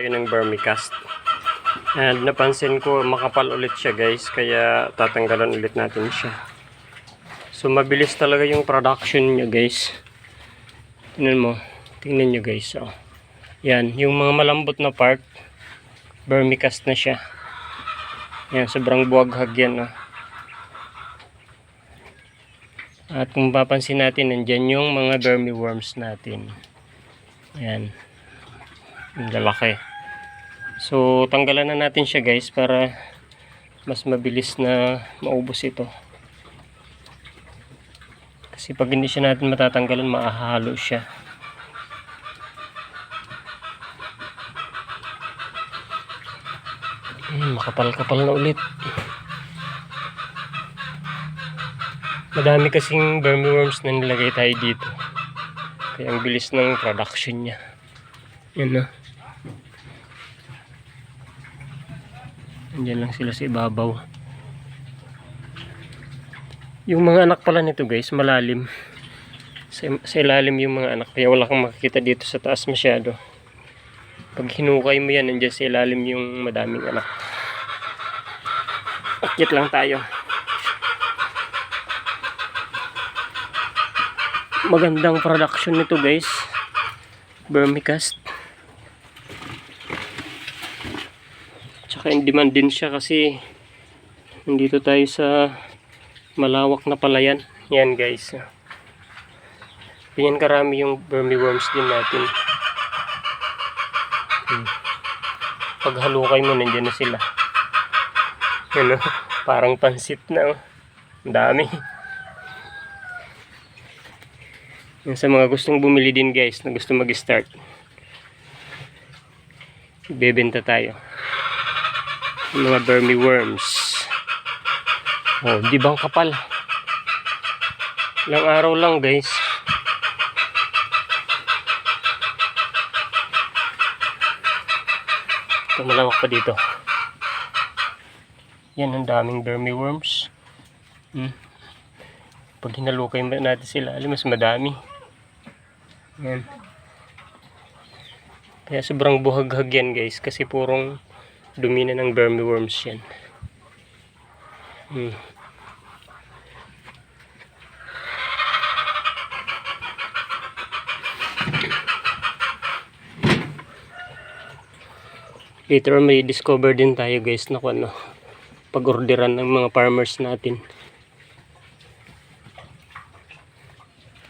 tayo ng vermicast. And napansin ko makapal ulit siya guys, kaya tatanggalan ulit natin siya. So mabilis talaga yung production niya guys. Tingnan mo, tingnan nyo guys. Oh. Yan, yung mga malambot na part, vermicast na siya. Yan, sobrang buwaghag yan. Oh. At kung papansin natin, nandyan yung mga vermiworms natin. Ayan. Ang lalaki. So, tanggalan na natin siya guys para mas mabilis na maubos ito. Kasi pag hindi siya natin matatanggalan, maahalo siya. Ayan, makapal-kapal na ulit. Madami kasing vermiworms na nilagay tayo dito. Kaya ang bilis ng production niya. Yan na. Andiyan lang sila sa ibabaw. Yung mga anak pala nito guys, malalim. Sa, sa ilalim yung mga anak. Kaya wala kang makikita dito sa taas masyado. Pag hinukay mo yan, nandiyan sa ilalim yung madaming anak. Akyat lang tayo. Magandang production nito guys. Vermicast. Tsaka in demand din siya kasi nandito tayo sa malawak na palayan. Yan guys. Ganyan karami yung vermiworms din natin. Hmm. Pag halukay mo, nandiyan na sila. Yan o, parang pansit na o. Ang dami. Yan sa mga gustong bumili din guys, na gusto mag-start. Bebenta tayo. Mga vermiworms. Oh, di ba ang kapal? Ilang araw lang guys. Ito malawak pa dito. Yan ang daming vermiworms. Hmm. Pag hinalukay natin sila, alam mas madami. Yan. Kaya sobrang buhaghag yan guys kasi purong dumi na ng vermiworms yan. Hmm. Later may discover din tayo guys na kung ano, pag-orderan ng mga farmers natin.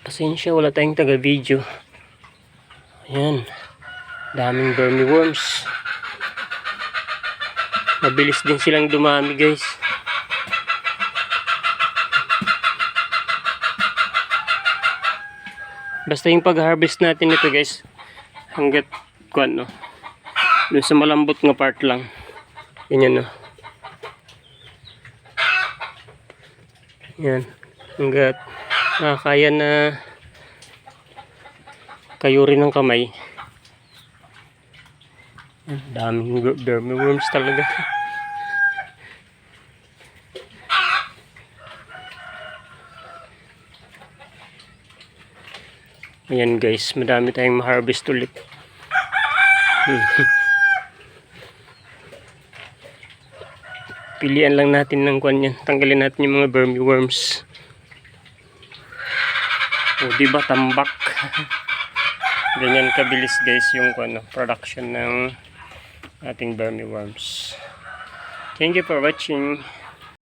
Pasensya, wala tayong taga-video. Ayan. Daming vermiworms. Mabilis din silang dumami guys. Basta yung pag-harvest natin ito guys, hanggat kung ano, dun sa malambot nga part lang. Ganyan no. Yan. Hanggat nakakaya na kayo ng kamay. Daming ver- vermiworms talaga. Ayan guys, madami tayong ma-harvest ulit. Pilian lang natin ng kwan yan. Tanggalin natin yung mga vermiworms. O, di ba tambak? Ganyan kabilis guys yung ano, production ng ating vermiworms. Thank you for watching.